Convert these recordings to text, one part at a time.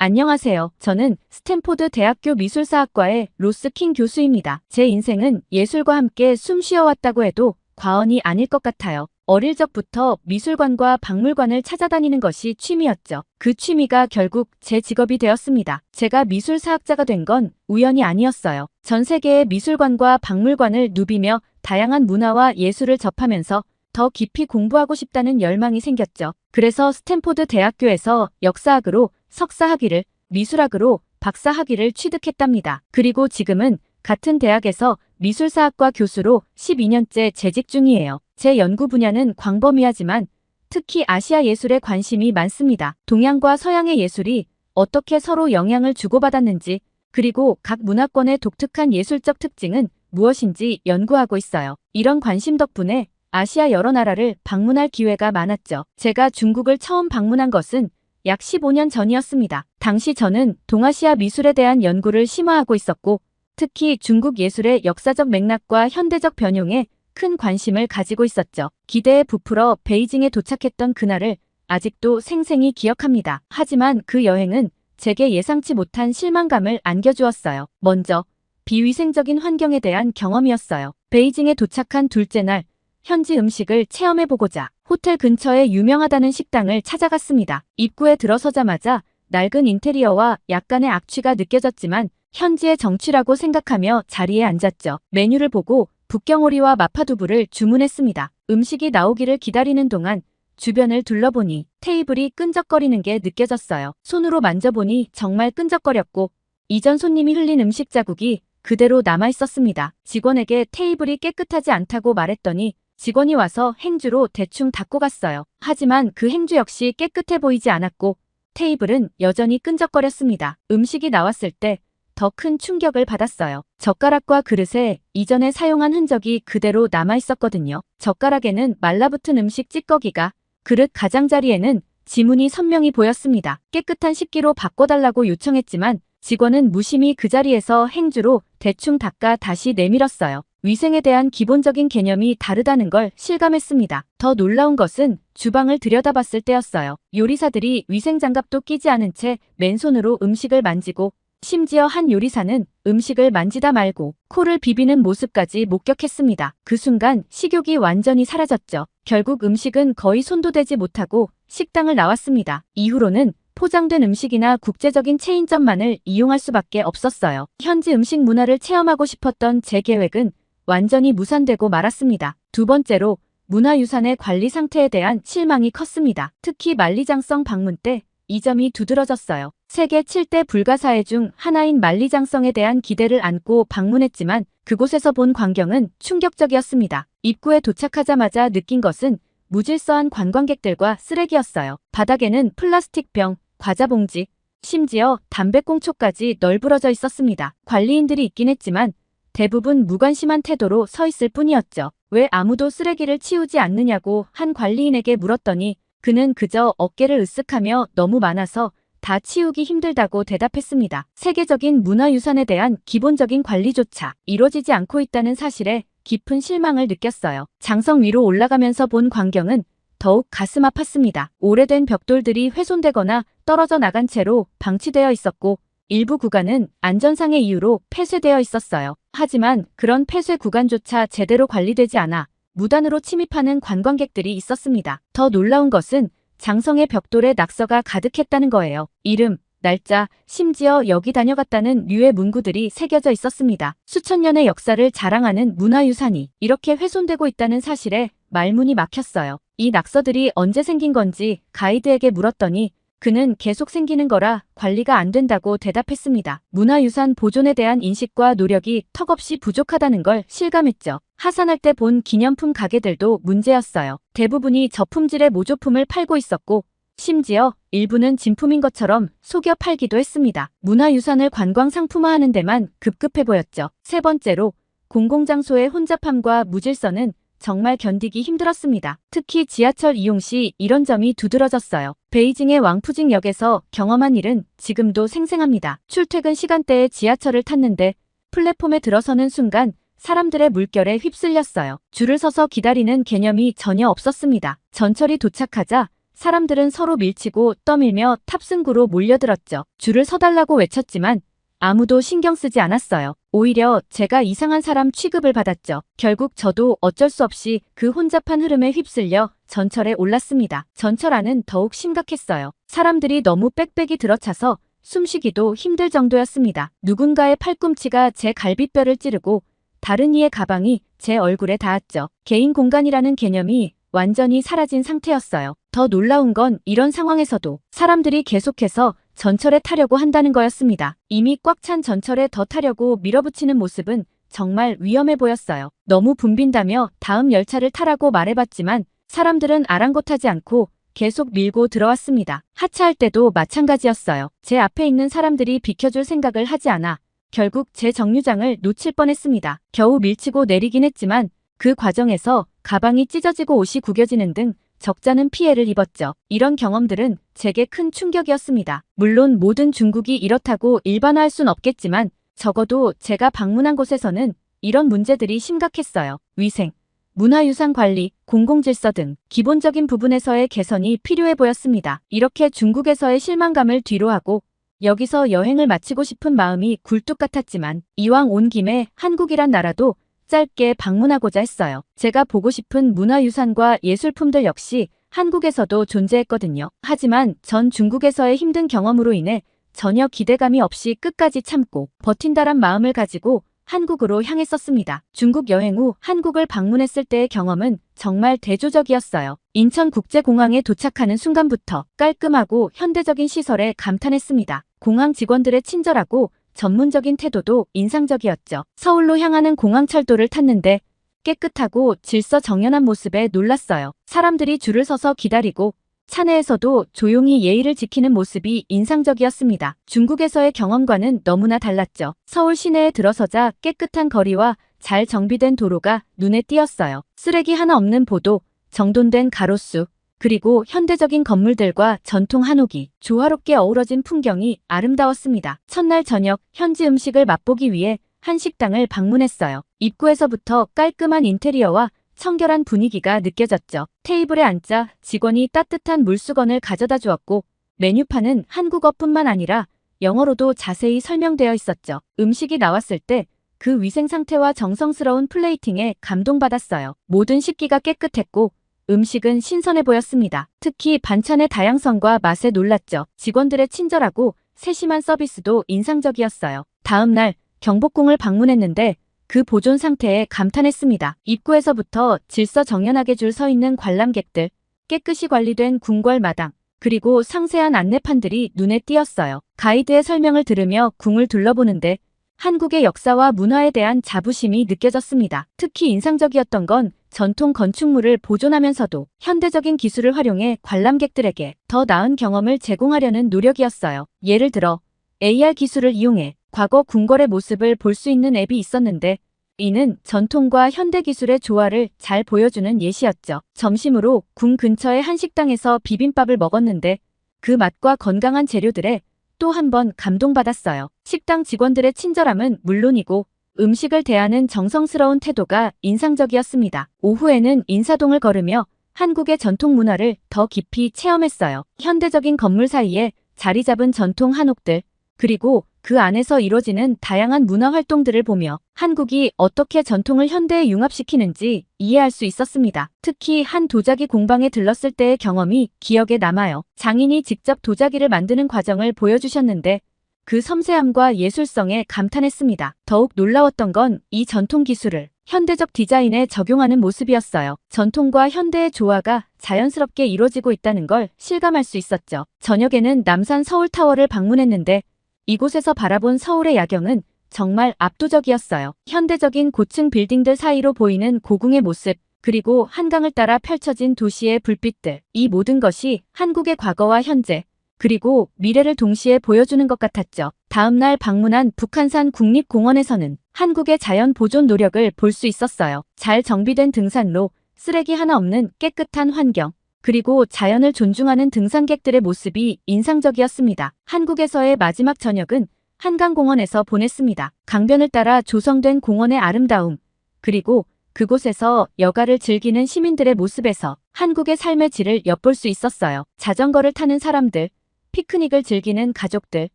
안녕하세요. 저는 스탠포드 대학교 미술사학과의 로스킹 교수입니다. 제 인생은 예술과 함께 숨 쉬어왔다고 해도 과언이 아닐 것 같아요. 어릴 적부터 미술관과 박물관을 찾아다니는 것이 취미였죠. 그 취미가 결국 제 직업이 되었습니다. 제가 미술사학자가 된 건 우연이 아니었어요. 전 세계의 미술관과 박물관을 누비며 다양한 문화와 예술을 접하면서 더 깊이 공부하고 싶다는 열망이 생겼죠. 그래서 스탠포드 대학교에서 역사학으로 석사학위를, 미술학으로 박사학위를 취득했답니다. 그리고 지금은 같은 대학에서 미술사학과 교수로 12년째 재직 중이에요. 제 연구 분야는 광범위하지만 특히 아시아 예술에 관심이 많습니다. 동양과 서양의 예술이 어떻게 서로 영향을 주고받았는지 그리고 각 문화권의 독특한 예술적 특징은 무엇인지 연구하고 있어요. 이런 관심 덕분에 아시아 여러 나라를 방문할 기회가 많았죠. 제가 중국을 처음 방문한 것은 약 15년 전이었습니다. 당시 저는 동아시아 미술에 대한 연구를 심화하고 있었고 특히 중국 예술의 역사적 맥락과 현대적 변형에 큰 관심을 가지고 있었죠. 기대에 부풀어 베이징에 도착했던 그날을 아직도 생생히 기억합니다. 하지만 그 여행은 제게 예상치 못한 실망감을 안겨주었어요. 먼저 비위생적인 환경에 대한 경험이었어요. 베이징에 도착한 둘째 날 현지 음식을 체험해보고자 호텔 근처에 유명하다는 식당을 찾아갔습니다. 입구에 들어서자마자 낡은 인테리어와 약간의 악취가 느껴졌지만 현지의 정취라고 생각하며 자리에 앉았죠. 메뉴를 보고 북경오리와 마파두부를 주문했습니다. 음식이 나오기를 기다리는 동안 주변을 둘러보니 테이블이 끈적거리는 게 느껴졌어요. 손으로 만져보니 정말 끈적거렸고 이전 손님이 흘린 음식 자국이 그대로 남아 있었습니다. 직원에게 테이블이 깨끗하지 않다고 말했더니 직원이 와서 행주로 대충 닦고 갔어요. 하지만 그 행주 역시 깨끗해 보이지 않았고 테이블은 여전히 끈적거렸습니다. 음식이 나왔을 때 더 큰 충격을 받았어요. 젓가락과 그릇에 이전에 사용한 흔적이 그대로 남아 있었거든요. 젓가락에는 말라붙은 음식 찌꺼기가 그릇 가장자리에는 지문이 선명히 보였습니다. 깨끗한 식기로 바꿔달라고 요청했지만 직원은 무심히 그 자리에서 행주로 대충 닦아 다시 내밀었어요. 위생에 대한 기본적인 개념이 다르다는 걸 실감했습니다. 더 놀라운 것은 주방을 들여다봤을 때였어요. 요리사들이 위생장갑도 끼지 않은 채 맨손으로 음식을 만지고 심지어 한 요리사는 음식을 만지다 말고 코를 비비는 모습까지 목격했습니다. 그 순간 식욕이 완전히 사라졌죠. 결국 음식은 거의 손도 대지 못하고 식당을 나왔습니다. 이후로는 포장된 음식이나 국제적인 체인점만을 이용할 수밖에 없었어요. 현지 음식 문화를 체험하고 싶었던 제 계획은 완전히 무산되고 말았습니다. 두 번째로 문화유산의 관리 상태에 대한 실망이 컸습니다. 특히 만리장성 방문 때 이 점이 두드러졌어요. 세계 7대 불가사의 중 하나인 만리장성에 대한 기대를 안고 방문했지만 그곳에서 본 광경은 충격적이었습니다. 입구에 도착하자마자 느낀 것은 무질서한 관광객들과 쓰레기였어요. 바닥에는 플라스틱 병, 과자 봉지, 심지어 담배꽁초까지 널브러져 있었습니다. 관리인들이 있긴 했지만 대부분 무관심한 태도로 서 있을 뿐이었죠. 왜 아무도 쓰레기를 치우지 않느냐고 한 관리인에게 물었더니 그는 그저 어깨를 으쓱하며 너무 많아서 다 치우기 힘들다고 대답했습니다. 세계적인 문화유산에 대한 기본적인 관리조차 이루어지지 않고 있다는 사실에 깊은 실망을 느꼈어요. 장성 위로 올라가면서 본 광경은 더욱 가슴 아팠습니다. 오래된 벽돌들이 훼손되거나 떨어져 나간 채로 방치되어 있었고 일부 구간은 안전상의 이유로 폐쇄되어 있었어요. 하지만 그런 폐쇄 구간조차 제대로 관리되지 않아 무단으로 침입하는 관광객들이 있었습니다. 더 놀라운 것은 장성의 벽돌에 낙서가 가득했다는 거예요. 이름, 날짜, 심지어 여기 다녀갔다는 류의 문구들이 새겨져 있었습니다. 수천 년의 역사를 자랑하는 문화유산이 이렇게 훼손되고 있다는 사실에 말문이 막혔어요. 이 낙서들이 언제 생긴 건지 가이드에게 물었더니 그는 계속 생기는 거라 관리가 안 된다고 대답했습니다. 문화유산 보존에 대한 인식과 노력이 턱없이 부족하다는 걸 실감했죠. 하산할 때 본 기념품 가게들도 문제였어요. 대부분이 저품질의 모조품을 팔고 있었고 심지어 일부는 진품인 것처럼 속여 팔기도 했습니다. 문화유산을 관광 상품화하는 데만 급급해 보였죠. 세 번째로 공공장소의 혼잡함과 무질서는 정말 견디기 힘들었습니다. 특히 지하철 이용 시 이런 점이 두드러졌어요. 베이징의 왕푸징역에서 경험한 일은 지금도 생생합니다. 출퇴근 시간대에 지하철을 탔는데 플랫폼에 들어서는 순간 사람들의 물결에 휩쓸렸어요. 줄을 서서 기다리는 개념이 전혀 없었습니다. 전철이 도착하자 사람들은 서로 밀치고 떠밀며 탑승구로 몰려들었죠. 줄을 서달라고 외쳤지만 아무도 신경 쓰지 않았어요. 오히려 제가 이상한 사람 취급을 받았죠. 결국 저도 어쩔 수 없이 그 혼잡한 흐름에 휩쓸려 전철에 올랐습니다. 전철 안은 더욱 심각했어요. 사람들이 너무 빽빽이 들어차서 숨쉬기도 힘들 정도였습니다. 누군가의 팔꿈치가 제 갈비뼈를 찌르고 다른 이의 가방이 제 얼굴에 닿았죠. 개인 공간이라는 개념이 완전히 사라진 상태였어요. 더 놀라운 건 이런 상황에서도 사람들이 계속해서 전철에 타려고 한다는 거였습니다. 이미 꽉 찬 전철에 더 타려고 밀어붙이는 모습은 정말 위험해 보였어요. 너무 붐빈다며 다음 열차를 타라고 말해봤지만 사람들은 아랑곳하지 않고 계속 밀고 들어왔습니다. 하차할 때도 마찬가지였어요. 제 앞에 있는 사람들이 비켜줄 생각을 하지 않아 결국 제 정류장을 놓칠 뻔했습니다. 겨우 밀치고 내리긴 했지만 그 과정에서 가방이 찢어지고 옷이 구겨지는 등 적잖은 피해를 입었죠. 이런 경험들은 제게 큰 충격이었습니다. 물론 모든 중국이 이렇다고 일반화할 순 없겠지만 적어도 제가 방문한 곳에서는 이런 문제들이 심각했어요. 위생, 문화유산 관리, 공공질서 등 기본적인 부분에서의 개선이 필요해 보였습니다. 이렇게 중국에서의 실망감을 뒤로하고 여기서 여행을 마치고 싶은 마음이 굴뚝 같았지만 이왕 온 김에 한국이란 나라도 짧게 방문하고자 했어요. 제가 보고 싶은 문화유산과 예술품들 역시 한국에서도 존재했거든요. 하지만 전 중국에서의 힘든 경험으로 인해 전혀 기대감이 없이 끝까지 참고 버틴다란 마음을 가지고 한국으로 향했었습니다. 중국 여행 후 한국을 방문했을 때의 경험은 정말 대조적이었어요. 인천국제공항에 도착하는 순간부터 깔끔하고 현대적인 시설에 감탄했습니다. 공항 직원들의 친절하고 전문적인 태도도 인상적이었죠. 서울로 향하는 공항철도를 탔는데 깨끗하고 질서 정연한 모습에 놀랐어요. 사람들이 줄을 서서 기다리고 차 내에서도 조용히 예의를 지키는 모습이 인상적이었습니다. 중국에서의 경험과는 너무나 달랐죠. 서울 시내에 들어서자 깨끗한 거리와 잘 정비된 도로가 눈에 띄었어요. 쓰레기 하나 없는 보도, 정돈된 가로수, 그리고 현대적인 건물들과 전통 한옥이 조화롭게 어우러진 풍경이 아름다웠습니다. 첫날 저녁 현지 음식을 맛보기 위해 한 식당을 방문했어요. 입구에서부터 깔끔한 인테리어와 청결한 분위기가 느껴졌죠. 테이블에 앉자 직원이 따뜻한 물수건을 가져다 주었고 메뉴판은 한국어뿐만 아니라 영어로도 자세히 설명되어 있었죠. 음식이 나왔을 때 그 위생 상태와 정성스러운 플레이팅에 감동받았어요. 모든 식기가 깨끗했고 음식은 신선해 보였습니다. 특히 반찬의 다양성과 맛에 놀랐죠. 직원들의 친절하고 세심한 서비스도 인상적이었어요. 다음 날 경복궁을 방문했는데 그 보존 상태에 감탄했습니다. 입구에서부터 질서 정연하게 줄 서 있는 관람객들, 깨끗이 관리된 궁궐 마당, 그리고 상세한 안내판들이 눈에 띄었어요. 가이드의 설명을 들으며 궁을 둘러보는데 한국의 역사와 문화에 대한 자부심이 느껴졌습니다. 특히 인상적이었던 건 전통 건축물을 보존하면서도 현대적인 기술을 활용해 관람객들에게 더 나은 경험을 제공하려는 노력이었어요. 예를 들어 AR 기술을 이용해 과거 궁궐의 모습을 볼 수 있는 앱이 있었는데 이는 전통과 현대 기술의 조화를 잘 보여주는 예시였죠. 점심으로 궁 근처의 한 식당에서 비빔밥을 먹었는데 그 맛과 건강한 재료들에 또 한 번 감동받았어요. 식당 직원들의 친절함은 물론이고 음식을 대하는 정성스러운 태도가 인상적이었습니다. 오후에는 인사동을 걸으며 한국의 전통 문화를 더 깊이 체험했어요. 현대적인 건물 사이에 자리 잡은 전통 한옥들, 그리고 그 안에서 이루어지는 다양한 문화 활동들을 보며 한국이 어떻게 전통을 현대에 융합시키는지 이해할 수 있었습니다. 특히 한 도자기 공방에 들렀을 때의 경험이 기억에 남아요. 장인이 직접 도자기를 만드는 과정을 보여주셨는데 그 섬세함과 예술성에 감탄했습니다. 더욱 놀라웠던 건 이 전통 기술을 현대적 디자인에 적용하는 모습이었어요. 전통과 현대의 조화가 자연스럽게 이루어지고 있다는 걸 실감할 수 있었죠. 저녁에는 남산 서울타워를 방문했는데 이곳에서 바라본 서울의 야경은 정말 압도적이었어요. 현대적인 고층 빌딩들 사이로 보이는 고궁의 모습, 그리고 한강을 따라 펼쳐진 도시의 불빛들. 이 모든 것이 한국의 과거와 현재, 그리고 미래를 동시에 보여주는 것 같았죠. 다음날 방문한 북한산 국립공원에서는 한국의 자연 보존 노력을 볼 수 있었어요. 잘 정비된 등산로, 쓰레기 하나 없는 깨끗한 환경, 그리고 자연을 존중하는 등산객들의 모습이 인상적이었습니다. 한국에서의 마지막 저녁은 한강공원에서 보냈습니다. 강변을 따라 조성된 공원의 아름다움, 그리고 그곳에서 여가를 즐기는 시민들의 모습에서 한국의 삶의 질을 엿볼 수 있었어요. 자전거를 타는 사람들, 피크닉을 즐기는 가족들,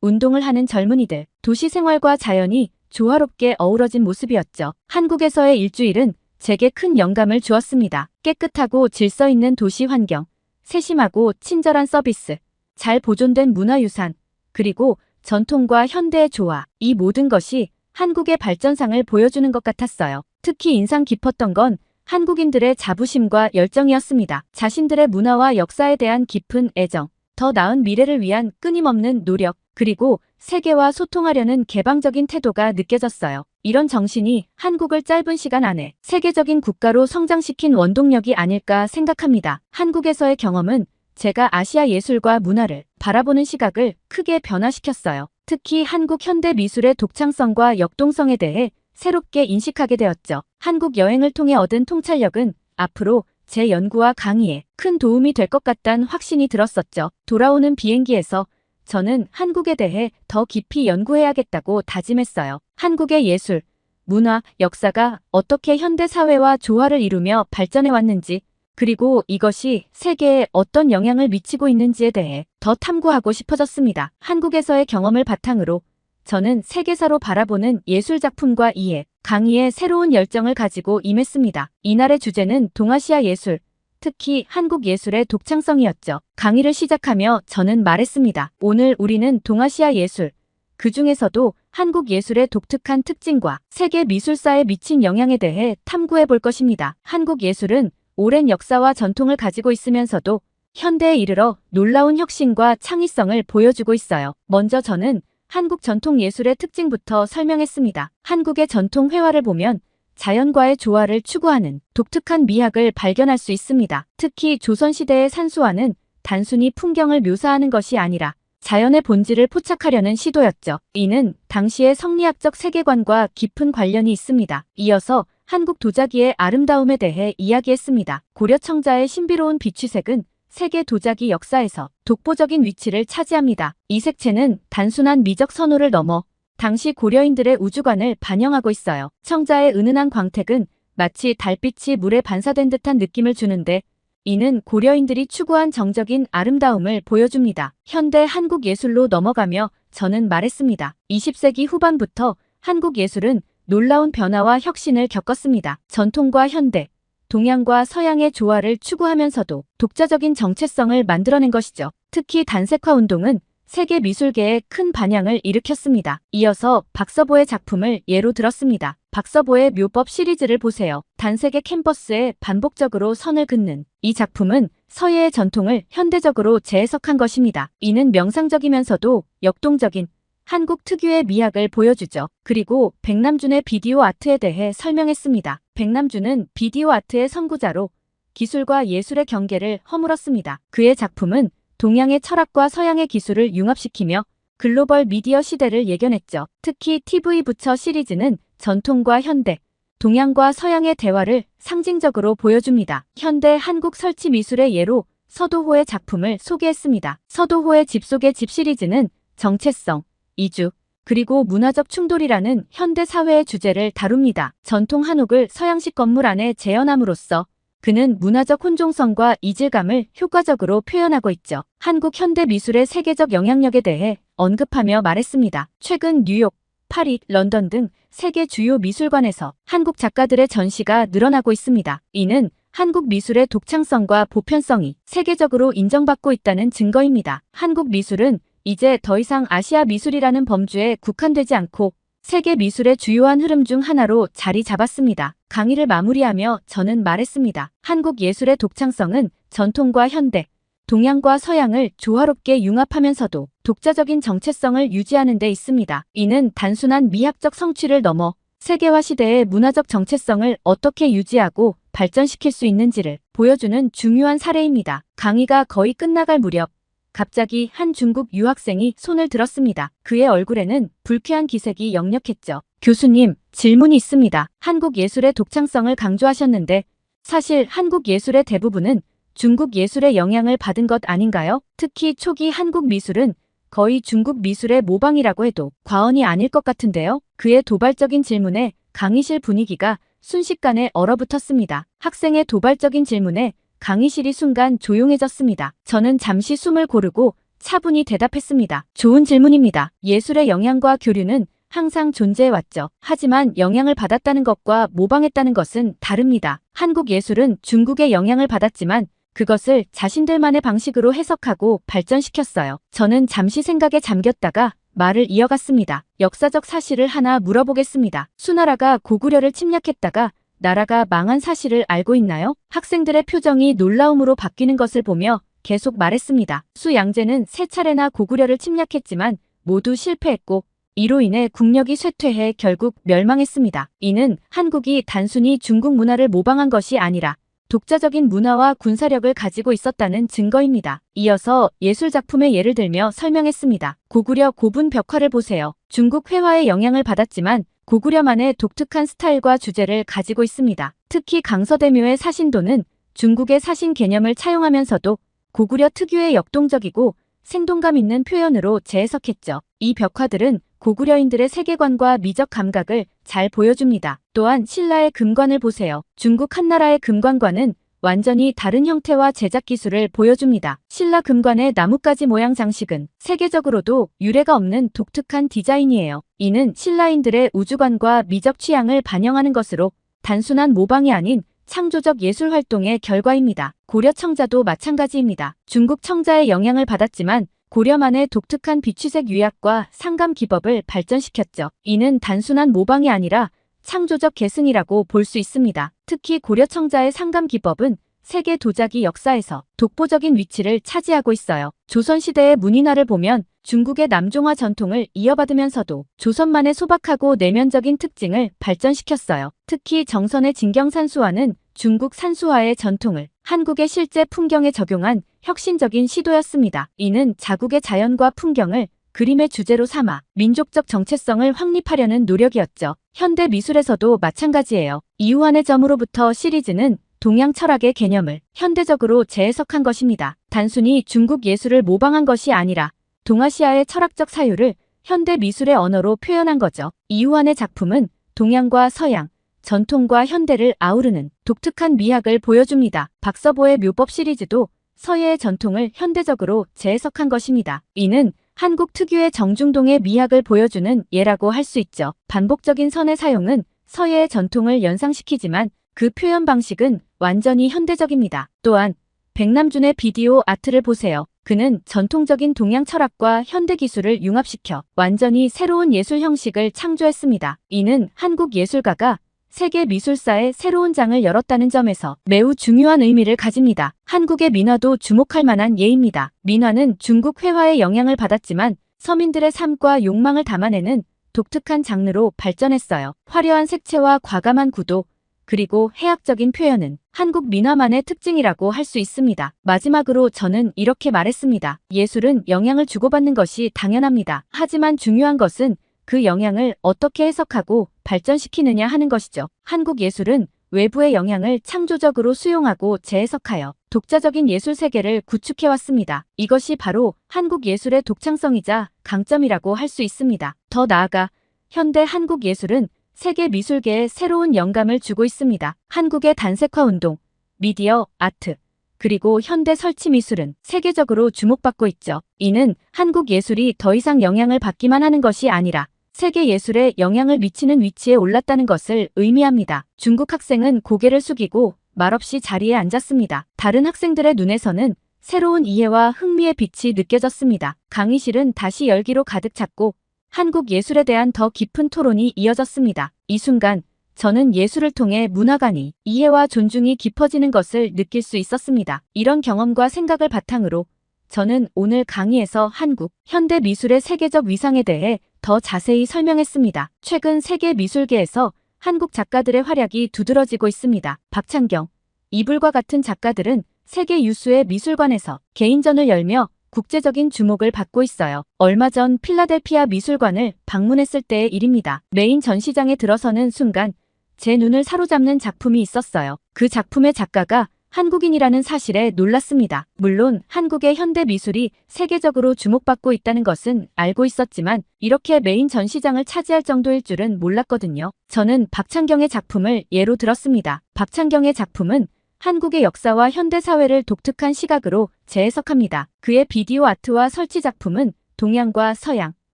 운동을 하는 젊은이들, 도시 생활과 자연이 조화롭게 어우러진 모습이었죠. 한국에서의 일주일은 제게 큰 영감을 주었습니다. 깨끗하고 질서 있는 도시 환경, 세심하고 친절한 서비스, 잘 보존된 문화유산, 그리고 전통과 현대의 조화, 이 모든 것이 한국의 발전상을 보여주는 것 같았어요. 특히 인상 깊었던 건 한국인들의 자부심과 열정이었습니다. 자신들의 문화와 역사에 대한 깊은 애정, 더 나은 미래를 위한 끊임없는 노력, 그리고 세계와 소통하려는 개방적인 태도가 느껴졌어요. 이런 정신이 한국을 짧은 시간 안에 세계적인 국가로 성장시킨 원동력이 아닐까 생각합니다. 한국에서의 경험은 제가 아시아 예술과 문화를 바라보는 시각을 크게 변화시켰어요. 특히 한국 현대 미술의 독창성과 역동성에 대해 새롭게 인식하게 되었죠. 한국 여행을 통해 얻은 통찰력은 앞으로 제 연구와 강의에 큰 도움이 될 것 같다는 확신이 들었었죠. 돌아오는 비행기에서 저는 한국에 대해 더 깊이 연구해야겠다고 다짐했어요. 한국의 예술, 문화, 역사가 어떻게 현대 사회와 조화를 이루며 발전해 왔는지, 그리고 이것이 세계에 어떤 영향을 미치고 있는지에 대해 더 탐구하고 싶어졌습니다. 한국에서의 경험을 바탕으로 저는 세계사로 바라보는 예술작품과 이해, 강의에 새로운 열정을 가지고 임했습니다. 이날의 주제는 동아시아 예술, 특히 한국 예술의 독창성이었죠. 강의를 시작하며 저는 말했습니다. 오늘 우리는 동아시아 예술, 그 중에서도 한국 예술의 독특한 특징과 세계 미술사에 미친 영향에 대해 탐구해 볼 것입니다. 한국 예술은 오랜 역사와 전통을 가지고 있으면서도 현대에 이르러 놀라운 혁신과 창의성을 보여주고 있어요. 먼저 저는 한국 전통 예술의 특징부터 설명했습니다. 한국의 전통 회화를 보면 자연과의 조화를 추구하는 독특한 미학을 발견할 수 있습니다. 특히 조선시대의 산수화는 단순히 풍경을 묘사하는 것이 아니라 자연의 본질을 포착하려는 시도였죠. 이는 당시의 성리학적 세계관과 깊은 관련이 있습니다. 이어서 한국 도자기의 아름다움에 대해 이야기했습니다. 고려 청자의 신비로운 비취색은 세계 도자기 역사에서 독보적인 위치를 차지합니다. 이 색채는 단순한 미적 선호를 넘어 당시 고려인들의 우주관을 반영하고 있어요. 청자의 은은한 광택은 마치 달빛이 물에 반사된 듯한 느낌을 주는데 이는 고려인들이 추구한 정적인 아름다움을 보여줍니다. 현대 한국 예술로 넘어가며 저는 말했습니다. 20세기 후반부터 한국 예술은 놀라운 변화와 혁신을 겪었습니다. 전통과 현대, 동양과 서양의 조화를 추구하면서도 독자적인 정체성을 만들어낸 것이죠. 특히 단색화 운동은 세계 미술계에 큰 반향을 일으켰습니다. 이어서 박서보의 작품을 예로 들었습니다. 박서보의 묘법 시리즈를 보세요. 단색의 캔버스에 반복적으로 선을 긋는 이 작품은 서예의 전통을 현대적으로 재해석한 것입니다. 이는 명상적이면서도 역동적인 한국 특유의 미학을 보여주죠. 그리고 백남준의 비디오 아트에 대해 설명했습니다. 백남준은 비디오 아트의 선구자로 기술과 예술의 경계를 허물었습니다. 그의 작품은 동양의 철학과 서양의 기술을 융합시키며 글로벌 미디어 시대를 예견했죠. 특히 TV 부처 시리즈는 전통과 현대, 동양과 서양의 대화를 상징적으로 보여줍니다. 현대 한국 설치 미술의 예로 서도호의 작품을 소개했습니다. 서도호의 집 속의 집 시리즈는 정체성, 이주, 그리고 문화적 충돌이라는 현대 사회의 주제를 다룹니다. 전통 한옥을 서양식 건물 안에 재현함으로써 그는 문화적 혼종성과 이질감을 효과적으로 표현하고 있죠. 한국 현대 미술의 세계적 영향력에 대해 언급하며 말했습니다. 최근 뉴욕, 파리, 런던 등 세계 주요 미술관에서 한국 작가들의 전시가 늘어나고 있습니다. 이는 한국 미술의 독창성과 보편성이 세계적으로 인정받고 있다는 증거입니다. 한국 미술은 이제 더 이상 아시아 미술이라는 범주에 국한되지 않고 세계 미술의 주요한 흐름 중 하나로 자리 잡았습니다. 강의를 마무리하며 저는 말했습니다. 한국 예술의 독창성은 전통과 현대, 동양과 서양을 조화롭게 융합하면서도 독자적인 정체성을 유지하는 데 있습니다. 이는 단순한 미학적 성취를 넘어 세계화 시대의 문화적 정체성을 어떻게 유지하고 발전시킬 수 있는지를 보여주는 중요한 사례입니다. 강의가 거의 끝나갈 무렵 갑자기 한 중국 유학생이 손을 들었습니다. 그의 얼굴에는 불쾌한 기색이 역력했죠. 교수님, 질문이 있습니다. 한국 예술의 독창성을 강조하셨는데 사실 한국 예술의 대부분은 중국 예술의 영향을 받은 것 아닌가요? 특히 초기 한국 미술은 거의 중국 미술의 모방이라고 해도 과언이 아닐 것 같은데요. 그의 도발적인 질문에 강의실 분위기가 순식간에 얼어붙었습니다. 학생의 도발적인 질문에 강의실이 순간 조용해졌습니다. 저는 잠시 숨을 고르고 차분히 대답했습니다. 좋은 질문입니다. 예술의 영향과 교류는 항상 존재해왔죠. 하지만 영향을 받았다는 것과 모방했다는 것은 다릅니다. 한국 예술은 중국의 영향을 받았지만 그것을 자신들만의 방식으로 해석하고 발전시켰어요. 저는 잠시 생각에 잠겼다가 말을 이어갔습니다. 역사적 사실을 하나 물어보겠습니다. 수나라가 고구려를 침략했다가 나라가 망한 사실을 알고 있나요? 학생들의 표정이 놀라움으로 바뀌는 것을 보며 계속 말했습니다. 수 양제는 세 차례나 고구려를 침략했지만 모두 실패했고 이로 인해 국력이 쇠퇴해 결국 멸망했습니다. 이는 한국이 단순히 중국 문화를 모방한 것이 아니라 독자적인 문화와 군사력을 가지고 있었다는 증거입니다. 이어서 예술 작품의 예를 들며 설명했습니다. 고구려 고분 벽화를 보세요. 중국 회화의 영향을 받았지만 고구려만의 독특한 스타일과 주제를 가지고 있습니다. 특히 강서대묘의 사신도는 중국의 사신 개념을 차용하면서도 고구려 특유의 역동적이고 생동감 있는 표현으로 재해석했죠. 이 벽화들은 고구려인들의 세계관과 미적 감각을 잘 보여줍니다. 또한 신라의 금관을 보세요. 중국 한나라의 금관과는 완전히 다른 형태와 제작 기술을 보여줍니다. 신라 금관의 나뭇가지 모양 장식은 세계적으로도 유례가 없는 독특한 디자인이에요. 이는 신라인들의 우주관과 미적 취향을 반영하는 것으로 단순한 모방이 아닌 창조적 예술 활동의 결과입니다. 고려 청자도 마찬가지입니다. 중국 청자의 영향을 받았지만 고려만의 독특한 비취색 유약과 상감 기법을 발전시켰죠. 이는 단순한 모방이 아니라 창조적 계승이라고 볼 수 있습니다. 특히 고려 청자의 상감 기법은 세계 도자기 역사에서 독보적인 위치를 차지하고 있어요. 조선시대의 문인화를 보면 중국의 남종화 전통을 이어받으면서도 조선만의 소박하고 내면적인 특징을 발전시켰어요. 특히 정선의 진경산수화는 중국 산수화의 전통을 한국의 실제 풍경에 적용한 혁신적인 시도였습니다. 이는 자국의 자연과 풍경을 그림의 주제로 삼아 민족적 정체성을 확립하려는 노력이었죠. 현대 미술에서도 마찬가지예요. 이우환의 점으로부터 시리즈는 동양 철학의 개념을 현대적으로 재해석한 것입니다. 단순히 중국 예술을 모방한 것이 아니라 동아시아의 철학적 사유를 현대 미술의 언어로 표현한 거죠. 이우환의 작품은 동양과 서양, 전통과 현대를 아우르는 독특한 미학을 보여줍니다. 박서보의 묘법 시리즈도 서예의 전통을 현대적으로 재해석한 것입니다. 이는 한국 특유의 정중동의 미학을 보여주는 예라고 할 수 있죠. 반복적인 선의 사용은 서예의 전통을 연상시키지만 그 표현 방식은 완전히 현대적입니다. 또한 백남준의 비디오 아트를 보세요. 그는 전통적인 동양 철학과 현대 기술을 융합시켜 완전히 새로운 예술 형식을 창조했습니다. 이는 한국 예술가가 세계 미술사의 새로운 장을 열었다는 점에서 매우 중요한 의미를 가집니다. 한국의 민화도 주목할 만한 예입니다. 민화는 중국 회화의 영향을 받았지만 서민들의 삶과 욕망을 담아내는 독특한 장르로 발전했어요. 화려한 색채와 과감한 구도, 그리고 해학적인 표현은 한국 민화만의 특징이라고 할 수 있습니다. 마지막으로 저는 이렇게 말했습니다. 예술은 영향을 주고받는 것이 당연합니다. 하지만 중요한 것은 그 영향을 어떻게 해석하고 발전시키느냐 하는 것이죠. 한국 예술은 외부의 영향을 창조적으로 수용하고 재해석하여 독자적인 예술 세계를 구축해왔습니다. 이것이 바로 한국 예술의 독창성이자 강점이라고 할 수 있습니다. 더 나아가 현대 한국 예술은 세계 미술계에 새로운 영감을 주고 있습니다. 한국의 단색화 운동, 미디어, 아트, 그리고 현대 설치 미술은 세계적으로 주목받고 있죠. 이는 한국 예술이 더 이상 영향을 받기만 하는 것이 아니라 세계 예술에 영향을 미치는 위치에 올랐다는 것을 의미합니다. 중국 학생은 고개를 숙이고 말없이 자리에 앉았습니다. 다른 학생들의 눈에서는 새로운 이해와 흥미의 빛이 느껴졌습니다. 강의실은 다시 열기로 가득 찼고 한국 예술에 대한 더 깊은 토론이 이어졌습니다. 이 순간 저는 예술을 통해 문화관이 이해와 존중이 깊어지는 것을 느낄 수 있었습니다. 이런 경험과 생각을 바탕으로 저는 오늘 강의에서 한국 현대 미술의 세계적 위상에 대해 더 자세히 설명했습니다. 최근 세계 미술계에서 한국 작가들의 활약이 두드러지고 있습니다. 박창경, 이불과 같은 작가들은 세계 유수의 미술관에서 개인전을 열며 국제적인 주목을 받고 있어요. 얼마 전 필라델피아 미술관을 방문했을 때의 일입니다. 메인 전시장에 들어서는 순간 제 눈을 사로잡는 작품이 있었어요. 그 작품의 작가가 한국인이라는 사실에 놀랐습니다. 물론 한국의 현대 미술이 세계적으로 주목받고 있다는 것은 알고 있었지만 이렇게 메인 전시장을 차지할 정도일 줄은 몰랐거든요. 저는 박찬경의 작품을 예로 들었습니다. 박찬경의 작품은 한국의 역사와 현대 사회를 독특한 시각으로 재해석합니다. 그의 비디오 아트와 설치 작품은 동양과 서양,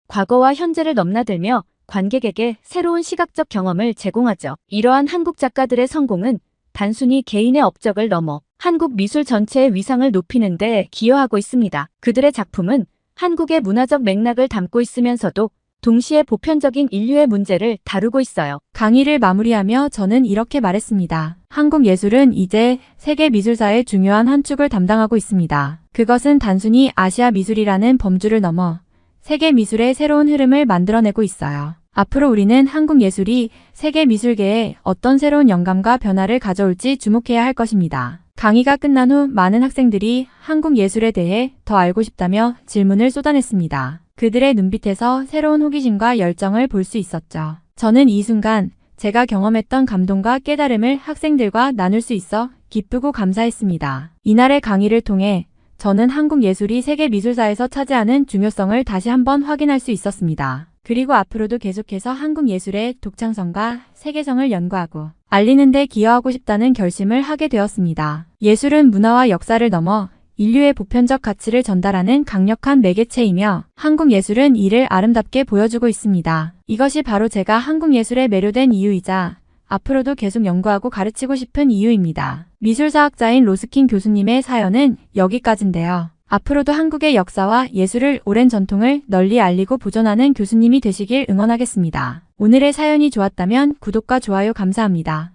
과거와 현재를 넘나들며 관객에게 새로운 시각적 경험을 제공하죠. 이러한 한국 작가들의 성공은 단순히 개인의 업적을 넘어 한국 미술 전체의 위상을 높이는 데 기여하고 있습니다. 그들의 작품은 한국의 문화적 맥락을 담고 있으면서도 동시에 보편적인 인류의 문제를 다루고 있어요. 강의를 마무리하며 저는 이렇게 말했습니다. 한국 예술은 이제 세계 미술사의 중요한 한 축을 담당하고 있습니다. 그것은 단순히 아시아 미술이라는 범주를 넘어 세계 미술의 새로운 흐름을 만들어내고 있어요. 앞으로 우리는 한국 예술이 세계 미술계에 어떤 새로운 영감과 변화를 가져올지 주목해야 할 것입니다. 강의가 끝난 후 많은 학생들이 한국 예술에 대해 더 알고 싶다며 질문을 쏟아냈습니다. 그들의 눈빛에서 새로운 호기심과 열정을 볼 수 있었죠. 저는 이 순간 제가 경험했던 감동과 깨달음을 학생들과 나눌 수 있어 기쁘고 감사했습니다. 이날의 강의를 통해 저는 한국 예술이 세계 미술사에서 차지하는 중요성을 다시 한번 확인할 수 있었습니다. 그리고 앞으로도 계속해서 한국 예술의 독창성과 세계성을 연구하고 알리는 데 기여하고 싶다는 결심을 하게 되었습니다. 예술은 문화와 역사를 넘어 인류의 보편적 가치를 전달하는 강력한 매개체이며 한국 예술은 이를 아름답게 보여주고 있습니다. 이것이 바로 제가 한국 예술에 매료된 이유이자 앞으로도 계속 연구하고 가르치고 싶은 이유입니다. 미술사학자인 로스킨 교수님의 사연은 여기까지인데요. 앞으로도 한국의 역사와 예술을 오랜 전통을 널리 알리고 보존하는 교수님이 되시길 응원하겠습니다. 오늘의 사연이 좋았다면 구독과 좋아요 감사합니다.